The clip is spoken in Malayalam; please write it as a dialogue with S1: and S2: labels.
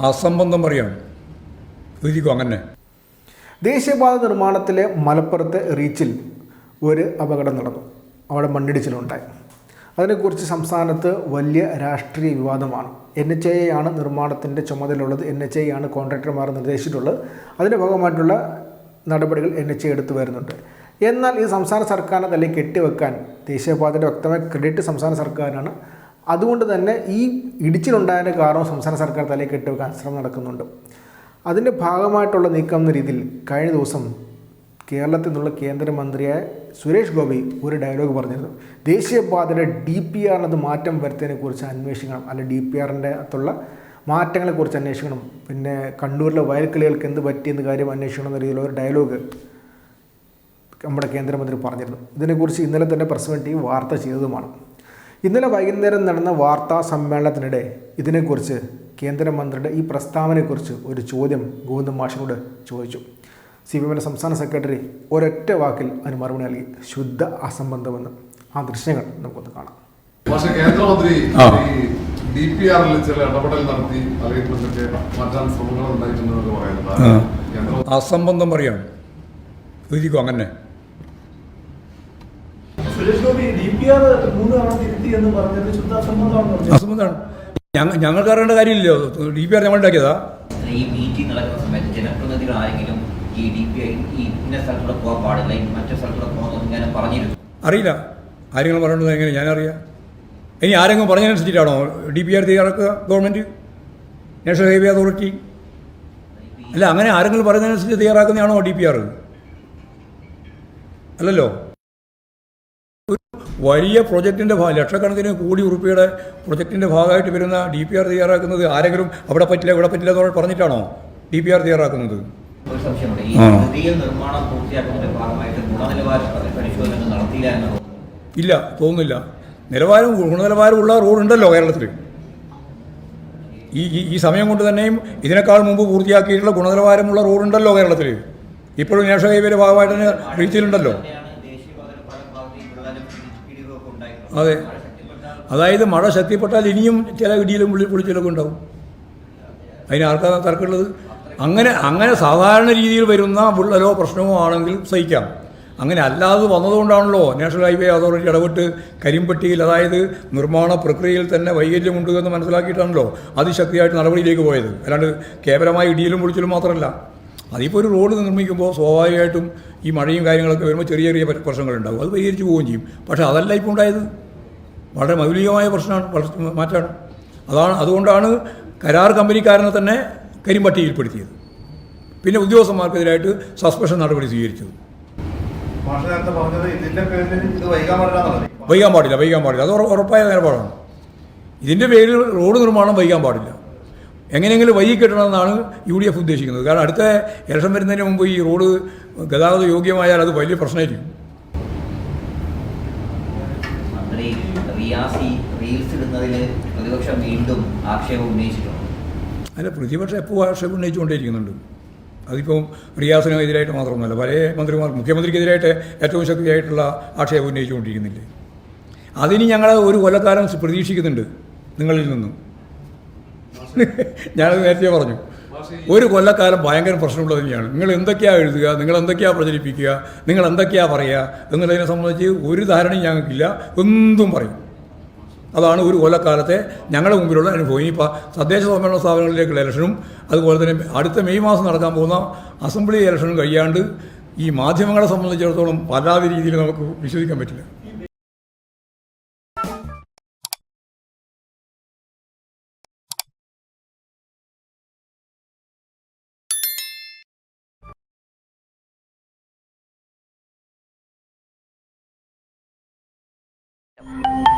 S1: അസംബന്ധം പറയാണ് എഴുതിക്കോ അങ്ങനെ.
S2: ദേശീയപാത നിർമ്മാണത്തിലെ മലപ്പുറത്തെ റീച്ചിൽ ഒരു അപകടം നടന്നു. അവിടെ മണ്ണിടിച്ചിലുണ്ടായി. അതിനെക്കുറിച്ച് സംസ്ഥാനത്ത് വലിയ രാഷ്ട്രീയ വിവാദമാണ്. എൻ എച്ച് ഐ ആണ് നിർമ്മാണത്തിന്റെ ചുമതലയുള്ളത്. എൻ എച്ച് ഐ ആണ് കോൺട്രാക്ടർമാർ നിർദ്ദേശിച്ചിട്ടുള്ളത്. അതിന്റെ ഭാഗമായിട്ടുള്ള നടപടികൾ എൻ എച്ച് ഐ എടുത്തു വരുന്നുണ്ട്. എന്നാൽ ഈ സംസ്ഥാന സർക്കാരിനെ തന്നെ കെട്ടിവെക്കാൻ ദേശീയപാതയുടെ വ്യക്തമായ ക്രെഡിറ്റ് സംസ്ഥാന സർക്കാരിനാണ് അതുകൊണ്ട് തന്നെ ഈ ഇടിച്ചിലുണ്ടായതിന്റെ കാരണം സംസ്ഥാന സർക്കാർ തലയിൽ കെട്ടിവെക്കാൻ ശ്രമം നടക്കുന്നുണ്ട്. അതിന്റെ ഭാഗമായിട്ടുള്ള നീക്കം എന്ന രീതിയിൽ കഴിഞ്ഞ ദിവസം കേരളത്തിൽ നിന്നുള്ള കേന്ദ്രമന്ത്രിയായ സുരേഷ് ഗോപി ഒരു ഡയലോഗ് പറഞ്ഞിരുന്നു. ദേശീയപാതയുടെ ഡി പി ആറിനത് മാറ്റം വരുത്തിയതിനെക്കുറിച്ച് അന്വേഷിക്കണം. അല്ലെ ഡി പി ആറിന്റെ അകത്തുള്ള മാറ്റങ്ങളെക്കുറിച്ച് അന്വേഷിക്കണം. പിന്നെ കണ്ണൂരിലെ വയൽക്കിളികൾക്ക് എന്ത് പറ്റിയെന്ന കാര്യം അന്വേഷിക്കണം എന്ന രീതിയിലുള്ള ഒരു ഡയലോഗ് നമ്മുടെ കേന്ദ്രമന്ത്രി പറഞ്ഞിരുന്നു. ഇതിനെക്കുറിച്ച് ഇന്നലെ തന്നെ പ്രസ് മീറ്റ് ടി വി വാർത്ത ചെയ്തതുമാണ്. ഇന്നലെ വൈകുന്നേരം നടന്ന വാർത്താ സമ്മേളനത്തിനിടെ ഇതിനെക്കുറിച്ച് കേന്ദ്രമന്ത്രിയുടെ ഈ പ്രസ്താവനയെക്കുറിച്ച് ഒരു ചോദ്യം ഗോവിന്ദ മാഷിനോട് ചോദിച്ചു. സി പി എമ്മിന്റെ സംസ്ഥാന സെക്രട്ടറി ഒരൊറ്റ വാക്കിൽ അതിന് മറുപടി നൽകി. ശുദ്ധ അസംബന്ധമെന്ന്. ആ ദൃശ്യങ്ങൾ നമുക്കൊന്ന് കാണാം.
S3: പക്ഷേ കേന്ദ്രമന്ത്രി ഈ ഡി പി ആറിൽ ചില ഇടപെടൽ നടത്തി അറിയപ്പെട്ടൊക്കെ മാറ്റാൻ ശ്രമങ്ങൾ ഉണ്ടായിട്ടുണ്ടെന്നൊക്കെ പറയുന്നത്
S1: അസംബന്ധം പറയാണ്. അങ്ങനെ
S4: Suresh Gopi D P R മൂന്ന് തവണ തിരുത്തി എന്ന് പറഞ്ഞത് ശുദ്ധ അസംബന്ധമാണെന്ന് പറഞ്ഞു
S1: അസംബന്ധമാണ്. ഞങ്ങൾ ഞങ്ങൾക്ക് അറിയേണ്ട കാര്യമില്ലോ ഡി പി ആർ ഞങ്ങൾ ഉണ്ടാക്കിയതാ.
S5: ഈ മീറ്റിംഗ് നടക്കുന്ന സമയത്ത് ജനപ്രതിനിധികൾ ആരെങ്കിലും ഈ ഡി പി ഐ ഈ ഇന്ന സ്ഥലത്തൂടെ പോകാൻ പാടില്ല ഈ മറ്റു സ്ഥലത്തൂടെ പോകുന്നു ഞാൻ പറഞ്ഞിരുന്നു.
S1: അറിയില്ല. ആരെങ്കിലും പറയേണ്ടത് എങ്ങനെ ഞാനറിയാം. ഇനി ആരെങ്കിലും പറഞ്ഞതനുസരിച്ചിട്ടാണോ ഡി പി ആർ തയ്യാറാക്കുക ഗവൺമെന്റ് നാഷണൽ ഹൈവേ അതോറിറ്റി അല്ല അങ്ങനെ ആരെങ്കിലും പറയുന്നതനുസരിച്ച് തയ്യാറാക്കുന്നതാണോ ഡി പി ആർ അല്ലല്ലോ. വലിയ പ്രൊജക്റ്റിന്റെ ഭാഗം ലക്ഷക്കണക്കിന് കോടി ഉറുപ്പിയുടെ പ്രൊജക്റ്റിന്റെ ഭാഗമായിട്ട് വരുന്ന ഡി പി ആർ തയ്യാറാക്കുന്നത് ആരെങ്കിലും അവിടെ പറ്റില്ല ഇവിടെ പറ്റില്ല എന്ന് പറഞ്ഞിട്ടാണോ ഡി പി ആർ തയ്യാറാക്കുന്നത്? ഇല്ല തോന്നുന്നില്ല. നിലവാരം ഗുണനിലവാരമുള്ള റോഡുണ്ടല്ലോ കേരളത്തിൽ ഈ ഈ- ഈ സമയം കൊണ്ട് തന്നെയും ഇതിനേക്കാൾ മുമ്പ് പൂർത്തിയാക്കിയിട്ടുള്ള ഗുണനിലവാരമുള്ള റോഡുണ്ടല്ലോ കേരളത്തിൽ ഇപ്പോഴും നാഷണൽ ഹൈവേയുടെ ഭാഗമായിട്ട് തന്നെ റീച്ചിലുണ്ടല്ലോ
S5: തന്നെയാണ് ദേശീയപാതയുടെ പല ഭാഗത്തും വിള്ളലും ഇടിവുമൊക്കെ ഉണ്ടായിട്ടുള്ളത്
S1: അതെ. അതായത് മഴ ശക്തിപ്പെട്ടാൽ ഇനിയും ചില ഇടിയിലും പുള്ളി പൊളിച്ചിലൊക്കെ ഉണ്ടാവും. അതിന് ആർക്കാ തർക്കമുള്ളത്? അങ്ങനെ അങ്ങനെ സാധാരണ രീതിയിൽ വരുന്ന വിള്ളലോ പ്രശ്നമോ ആണെങ്കിൽ സഹിക്കാം. അങ്ങനെ അല്ലാതെ വന്നതുകൊണ്ടാണല്ലോ നാഷണൽ ഹൈവേ അതോറിറ്റി ഇടപെട്ട് കരിമ്പട്ടിയിൽ അതായത് നിർമ്മാണ പ്രക്രിയയിൽ തന്നെ വൈകല്യമുണ്ട് എന്ന് മനസ്സിലാക്കിയിട്ടാണല്ലോ അതിശക്തിയായിട്ട് നടപടിയിലേക്ക് പോയത്. അല്ലാണ്ട് കേവലമായി ഇടിയിലും പൊളിച്ചിലും മാത്രമല്ല. അതിപ്പോൾ ഒരു റോഡ് നിർമ്മിക്കുമ്പോൾ സ്വാഭാവികമായിട്ടും ഈ മഴയും കാര്യങ്ങളൊക്കെ വരുമ്പോൾ ചെറിയ ചെറിയ പ്രശ്നങ്ങളുണ്ടാകും അത് പരിഹരിച്ചു പോവുകയും ചെയ്യും. പക്ഷേ അതല്ല ഇപ്പോൾ ഉണ്ടായത്. വളരെ മൗലികമായ പ്രശ്നമാണ് മാറ്റമാണ് മാറ്റാണ്. അതാണ് അതുകൊണ്ടാണ് കരാർ കമ്പനിക്കാരനെ തന്നെ കരിമ്പട്ടിയിൽപ്പെടുത്തിയത്. പിന്നെ ഉദ്യോഗസ്ഥന്മാർക്കെതിരായിട്ട് സസ്പെൻഷൻ നടപടി സ്വീകരിച്ചത്.
S4: വൈകാൻ പാടില്ല
S1: വൈകാൻ പാടില്ല അത് ഉറ- ഉറപ്പായ നിലപാടാണ്. ഇതിന്റെ പേരിൽ റോഡ് നിർമ്മാണം വൈകാൻ പാടില്ല. എങ്ങനെയെങ്കിലും വൈകി കിട്ടണമെന്നാണ് യു ഡി എഫ് ഉദ്ദേശിക്കുന്നത്. കാരണം അടുത്ത ഇലക്ഷൻ വരുന്നതിന് മുമ്പ് ഈ റോഡ് ഗതാഗത യോഗ്യമായാൽ അത് വലിയ പ്രശ്നമായിരിക്കും.
S5: റീൽസ് ഇടുന്നതിൽ പ്രതിപക്ഷം വീണ്ടും ആക്ഷേപം ഉന്നയിച്ചിട്ടുണ്ട്.
S1: അല്ല പ്രതിപക്ഷം എപ്പോൾ ആക്ഷേപം ഉന്നയിച്ചുകൊണ്ടേയിരിക്കുന്നുണ്ട്. അതിപ്പം റിയാസിനെതിരായിട്ട് മാത്രമൊന്നുമല്ല പല മന്ത്രിമാർ മുഖ്യമന്ത്രിക്കെതിരായിട്ട് ഏറ്റവും ശക്തിയായിട്ടുള്ള ആക്ഷേപം ഉന്നയിച്ചുകൊണ്ടിരിക്കുന്നില്ലേ? അതിന് ഞങ്ങൾ ഒരു കൊല്ലക്കാലം പ്രതീക്ഷിക്കുന്നുണ്ട് നിങ്ങളിൽ നിന്നും. ഞാനത് നേരത്തെ പറഞ്ഞു. ഒരു കൊല്ലക്കാലം ഭയങ്കര പ്രശ്നമുള്ളത് തന്നെയാണ്. നിങ്ങൾ എന്തൊക്കെയാണ് എഴുതുക? നിങ്ങൾ എന്തൊക്കെയാണ് പ്രചരിപ്പിക്കുക? നിങ്ങൾ എന്തൊക്കെയാണ് പറയുക? എന്നുള്ളതിനെ സംബന്ധിച്ച് ഒരു ധാരണയും ഞങ്ങൾക്കില്ല. എന്തും പറയും. അതാണ് ഒരു കൊല്ലക്കാലത്തെ ഞങ്ങളുടെ മുമ്പിലുള്ള അനുഭവം. ഇനിയിപ്പോൾ തദ്ദേശ സ്വയംഭരണ സ്ഥാപനങ്ങളിലേക്കുള്ള ഇലക്ഷനും അതുപോലെ തന്നെ അടുത്ത മെയ് മാസം നടക്കാൻ പോകുന്ന അസംബ്ലി ഇലക്ഷനും കഴിയാണ്ട് ഈ മാധ്യമങ്ങളെ സംബന്ധിച്ചിടത്തോളം പലാതി രീതിയിൽ നമുക്ക് വിശ്വസിക്കാൻ പറ്റില്ല. you